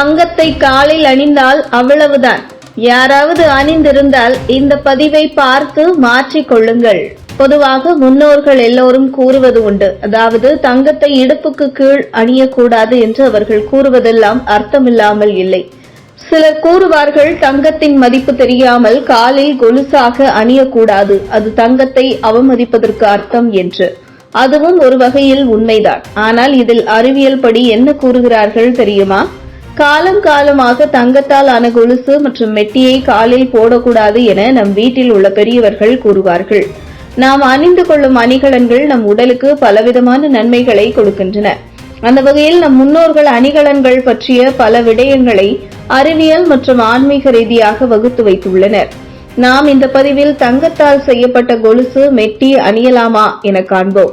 தங்கத்தை காலில் அணிந்தால் அவ்வளவுதான். யாராவது அணிந்திருந்தால் இந்த பதிவை பார்த்து மாற்றிக் கொள்ளுங்கள். பொதுவாக முன்னோர்கள் எல்லோரும் கூறுவது உண்டு. அதாவது தங்கத்தை இடுப்புக்கு கீழ் அணியக்கூடாது என்று அவர்கள் கூறுவதெல்லாம் அர்த்தமில்லாமல் இல்லை. சிலர் கூறுவார்கள் தங்கத்தின் மதிப்பு தெரியாமல் காலில் கொலுசாக அணியக்கூடாது. அது தங்கத்தை அவமதிப்பதற்கு அர்த்தம் என்று. அதுவும் ஒரு வகையில் உண்மைதான். ஆனால் இதில் அறிவியல் படி என்ன கூறுகிறார்கள் தெரியுமா? காலம் காலமாக தங்கத்தால் ஆன கொலுசு மற்றும் மெட்டியை காலில் போடக்கூடாது என நம் வீட்டில் உள்ள பெரியவர்கள் கூறுவார்கள். நாம் அணிந்து கொள்ளும் அணிகலன்கள் நம் உடலுக்கு பலவிதமான நன்மைகளை கொடுக்கின்றன. அந்த வகையில் நம் முன்னோர்கள் அணிகலன்கள் பற்றிய பல விடயங்களை அறிவியல் மற்றும் ஆன்மீக ரீதியாக வகுத்து வைத்துள்ளனர். நாம் இந்த பதிவில் தங்கத்தால் செய்யப்பட்ட கொலுசு மெட்டி அணியலாமா என காண்போம்.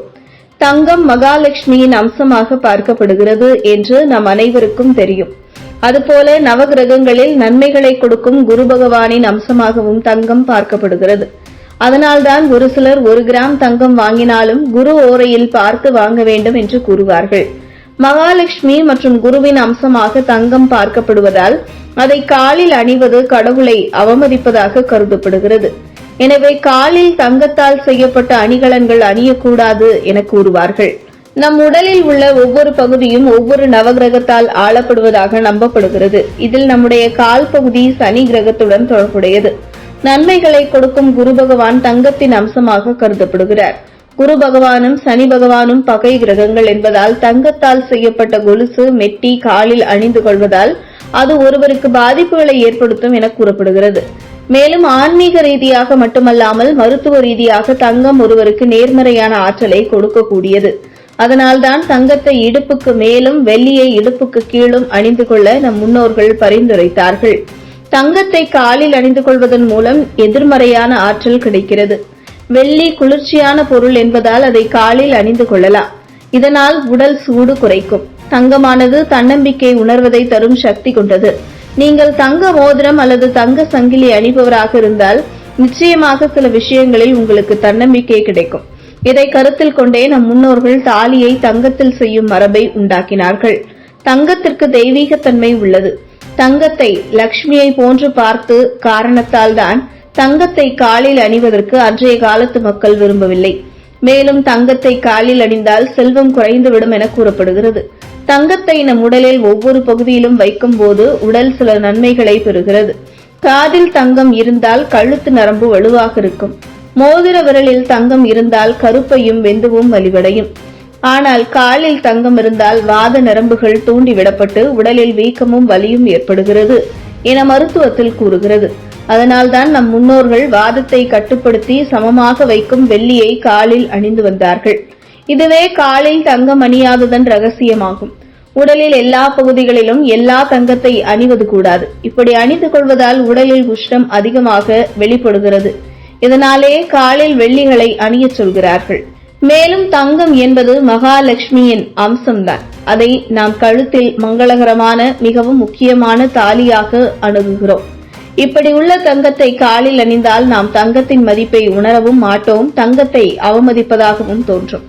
தங்கம் மகாலட்சுமியின் அம்சமாக பார்க்கப்படுகிறது என்று நம் அனைவருக்கும் தெரியும். அதுபோல நவகிரகங்களில் நன்மைகளை கொடுக்கும் குரு பகவானின் அம்சமாகவும் தங்கம் பார்க்கப்படுகிறது. அதனால்தான் ஒரு சிலர் ஒரு கிராம் தங்கம் வாங்கினாலும் குரு ஓரையில் பார்த்து வாங்க வேண்டும் என்று கூறுவார்கள். மகாலட்சுமி மற்றும் குருவின் அம்சமாக தங்கம் பார்க்கப்படுவதால் அதை காலில் அணிவது கடவுளை அவமதிப்பதாக கருதப்படுகிறது. எனவே காலில் தங்கத்தால் செய்யப்பட்ட அணிகலன்கள் அணியக்கூடாது என கூறுவார்கள். நம் உடலில் உள்ள ஒவ்வொரு பகுதியும் ஒவ்வொரு நவகிரகத்தால் ஆளப்படுவதாக நம்பப்படுகிறது. இதில் நம்முடைய கால் பகுதி சனி கிரகத்துடன் தொடர்புடையது. நன்மைகளை கொடுக்கும் குரு பகவான் தங்கத்தின் அம்சமாக கருதப்படுகிறார். குரு பகவானும் சனி பகவானும் பகை கிரகங்கள் என்பதால் தங்கத்தால் செய்யப்பட்ட கொலுசு மெட்டி காலில் அணிந்து கொள்வதால் அது ஒருவருக்கு பாதிப்புகளை ஏற்படுத்தும் என கூறப்படுகிறது. மேலும் ஆன்மீக ரீதியாக மட்டுமல்லாமல் மருத்துவ ரீதியாக தங்கம் ஒருவருக்கு நேர்மறையான ஆற்றலை கொடுக்கக்கூடியது. அதனால்தான் தங்கத்தை இடுப்புக்கு மேலும் வெள்ளியை இடுப்புக்கு கீழும் அணிந்து கொள்ள நம் முன்னோர்கள் பரிந்துரைத்தார்கள். தங்கத்தை காலில் அணிந்து கொள்வதன் மூலம் எதிர்மறையான ஆற்றல் கிடைக்கிறது. வெள்ளி குளிர்ச்சியான பொருள் என்பதால் அதை காலில் அணிந்து கொள்ளலாம். இதனால் உடல் சூடு குறைக்கும். தங்கமானது தன்னம்பிக்கை உணர்வதை தரும் சக்தி கொண்டது. நீங்கள் தங்க மோதிரம் அல்லது தங்க சங்கிலி அணிபவராக இருந்தால் நிச்சயமாக சில விஷயங்களில் உங்களுக்கு தன்னம்பிக்கை கிடைக்கும். இதை கருத்தில் கொண்டே நம் முன்னோர்கள் தாலியை தங்கத்தில் செய்யும் மரபை உண்டாக்கினார்கள். தங்கத்திற்கு தெய்வீகத்தன்மை உள்ளது. தங்கத்தை லக்ஷ்மியை போன்று பார்த்து காரணத்தால் தான் தங்கத்தை காலில் அணிவதற்கு அன்றைய காலத்து மக்கள் விரும்பவில்லை. மேலும் தங்கத்தை காலில் அணிந்தால் செல்வம் குறைந்துவிடும் என கூறப்படுகிறது. தங்கத்தை நம் உடலில் ஒவ்வொரு பகுதியிலும் வைக்கும் போது உடல் சில நன்மைகளை பெறுகிறது. காதில் தங்கம் இருந்தால் கழுத்து நரம்பு வலுவாக இருக்கும். மோதிர விரலில் தங்கம் இருந்தால் கருப்பையும் வெந்துவும் வலிவடையும். ஆனால் காலில் தங்கம் இருந்தால் வாத நரம்புகள் தூண்டிவிடப்பட்டு உடலில் வீக்கமும் வலியும் ஏற்படுகிறது என மருத்துவத்தில் கூறுகிறது. அதனால்தான் நம் முன்னோர்கள் வாதத்தை கட்டுப்படுத்தி சமமாக வைக்கும் வெள்ளியை காலில் அணிந்து வந்தார்கள். இதுவே காலில் தங்கம் அணியாததன் ரகசியமாகும். உடலில் எல்லா பகுதிகளிலும் எல்லா தங்கத்தை அணிவது கூடாது. இப்படி அணிந்து கொள்வதால் உடலில் உஷ்ணம் அதிகமாக வெளிப்படுகிறது. இதனாலே காலில் வெள்ளிகளை அணியச் சொல்கிறார்கள். மேலும் தங்கம் என்பது மகாலட்சுமியின் அம்சம்தான். அதை நாம் கழுத்தில் மங்களகரமான மிகவும் முக்கியமான தாலியாக அணுகுகிறோம். இப்படி உள்ள தங்கத்தை காலில் அணிந்தால் நாம் தங்கத்தின் மதிப்பை உணரவும் மாட்டோம் தங்கத்தை அவமதிப்பதாகவும் தோன்றும்.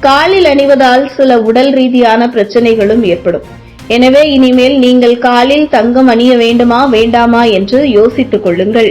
காலில் அணிவதால் சில உடல் ரீதியான பிரச்சனைகளும் ஏற்படும். எனவே இனிமேல் நீங்கள் காலில் தங்கம் அணிய வேண்டுமா வேண்டாமா என்று யோசித்துக் கொள்ளுங்கள்.